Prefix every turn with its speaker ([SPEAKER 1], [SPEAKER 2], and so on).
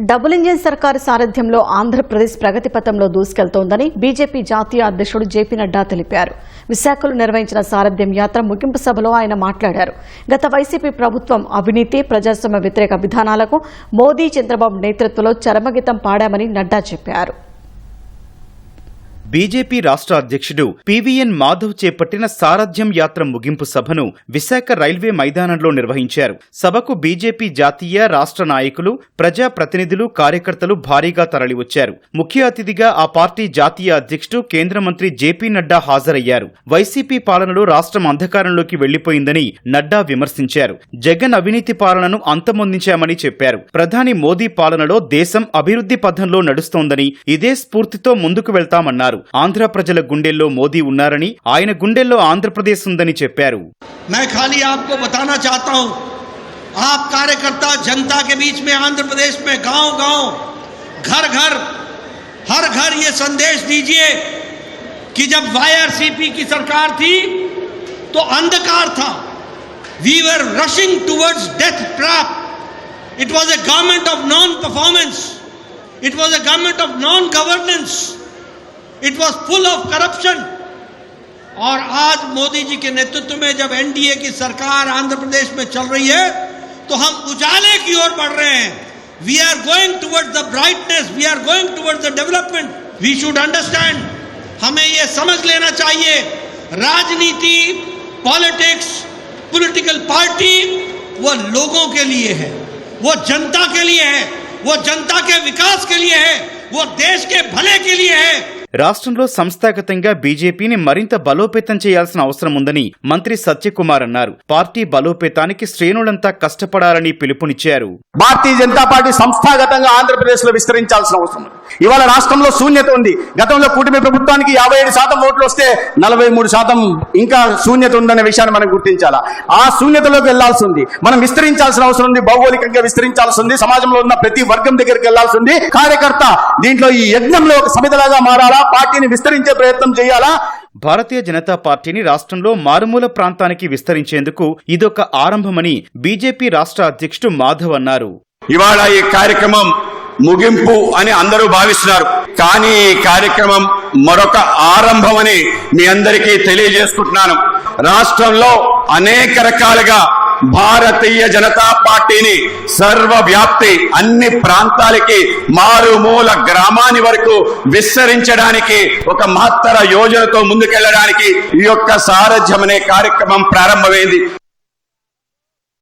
[SPEAKER 1] Double engine సర్కారు సారథ్యంలో ఆంధ్రప్రదేశ్ ప్రగతి పథంలో దూసుకెళ్తోందని బీజేపీ జాతీయ అధ్యక్షుడు జేపీ నడ్డా తెలిపారు. విశాఖలో నిర్వహించిన సారథ్యం యాత్ర ముగింపు సభలో ఆయన మాట్లాడారు. గత వైసీపీ ప్రభుత్వం అవినీతి ప్రజాస్వామ్య వ్యతిరేక విధానాలకు మోదీ చంద్రబాబు నేతృత్వంలో చరమగీతం పాడామని నడ్డా చెప్పారు.
[SPEAKER 2] బీజేపీ రాష్ట్ర అధ్యక్షుడు పీవీఎన్ మాధవ్ చేపట్టిన సారథ్యం యాత్ర ముగింపు సభను విశాఖ రైల్వే మైదానంలో నిర్వహించారు. సభకు బీజేపీ జాతీయ రాష్ట్ర నాయకులు ప్రజా ప్రతినిధులు కార్యకర్తలు భారీగా తరలివచ్చారు. ముఖ్య అతిథిగా ఆ పార్టీ జాతీయ అధ్యక్షుడు కేంద్ర మంత్రి జేపీ నడ్డా హాజరయ్యారు. వైసీపీ పాలనలో రాష్ట్రం అంధకారంలోకి వెళ్ళిపోయిందని నడ్డా విమర్శించారు. జగన్ అవినీతి పాలనను అంతమొందించామని చెప్పారు. ప్రధాని మోదీ పాలనలో దేశం అభివృద్ధి పథంలో నడుస్తోందని ఇదే స్ఫూర్తితో ముందుకు వెళ్తామన్నారు. ఆంధ్ర ప్రజల గుండెల్లో మోదీ ఉన్నారని ఆయన గుండెల్లో ఆంధ్రప్రదేశ్ ఉందని చెప్పారు
[SPEAKER 3] मैं खाली आपको बताना चाहता हूं आप कार्यकर्ता जनता के बीच में आंध्र प्रदेश में गांव गांव घर घर हर घर ये संदेश दीजिए कि जब वाईआरसीपी की सरकार थी तो अंधकार था we were rushing towards death trap it was a government of non performance it was a government of non governance it was full of corruption और आज मोदी जी के नेतृत्व में जब एनडीए की सरकार आंध्र प्रदेश में चल रही है तो हम उजाले की ओर बढ़ रहे हैं। We are going towards the brightness we are going towards the development we should understand हमें यह समझ लेना चाहिए। राजनीति पॉलिटिक्स पॉलिटिकल पार्टी वो लोगों के लिए है। वो जनता के लिए है। वो जनता के विकास के लिए है। वो देश के भले के लिए है।
[SPEAKER 2] రాష్ట్రంలో సంస్థాగతంగా బీజేపీని మరింత బలోపేతం చేయాల్సిన అవసరం ఉందని మంత్రి సత్యకుమార్ అన్నారు. పార్టీ బలోపేతానికి శ్రేణులంతా కష్టపడాలని పిలుపునిచ్చారు.
[SPEAKER 4] భారతీయ జనతా పార్టీ సంస్థాగతంగా ఆంధ్రప్రదేశ్లో విస్తరించాల్సిన అవసరం ఇవాళ రాష్ట్రంలో శూన్యత ఉంది. గతంలో కూటమి ప్రభుత్వానికి యాభై ఏడు శాతం ఓట్లు వస్తే నలభై మూడు శాతం ఇంకా శూన్యత ఉందనే విషయాన్ని మనం గుర్తించాలా? ఆ శూన్యతలోకి వెళ్ళాల్సి ఉంది. మనం విస్తరించాల్సిన అవసరం ఉంది. భౌగోళికంగా విస్తరించాల్సి ఉంది. సమాజంలో ఉన్న ప్రతి వర్గం దగ్గరికి వెళ్ళాల్సి ఉంది. కార్యకర్త దీంట్లో ఈ యజ్ఞంలో ఒక సమితలాగా మారాలా? పార్టీని విస్తరించే ప్రయత్నం చేయాలా?
[SPEAKER 2] భారతీయ జనతా పార్టీని రాష్ట్రంలో మారుమూల ప్రాంతానికి విస్తరించేందుకు ఇదొక ఆరంభమని బీజేపీ రాష్ట్ర అధ్యక్షుడు మాధవ్ అన్నారు.
[SPEAKER 5] ఇవాళ ఈ కార్యక్రమం ముగింపు అని అందరూ భావిస్తున్నారు. కానీ ఈ కార్యక్రమం మరొక ఆరంభమని మీ అందరికీ తెలియజేసుకుంటున్నాను. రాష్ట్రంలో అనేక రకాలుగా భారతీయ జనతా పార్టీని సర్వవ్యాప్తి అన్ని ప్రాంతాలకి మారుమూల గ్రామాని వరకు విస్తరించడానికి ఒక మహత్తర యోజనతో ముందుకెళ్ళడానికి ఈ యొక్క సారథ్యం అనే కార్యక్రమం ప్రారంభమైంది.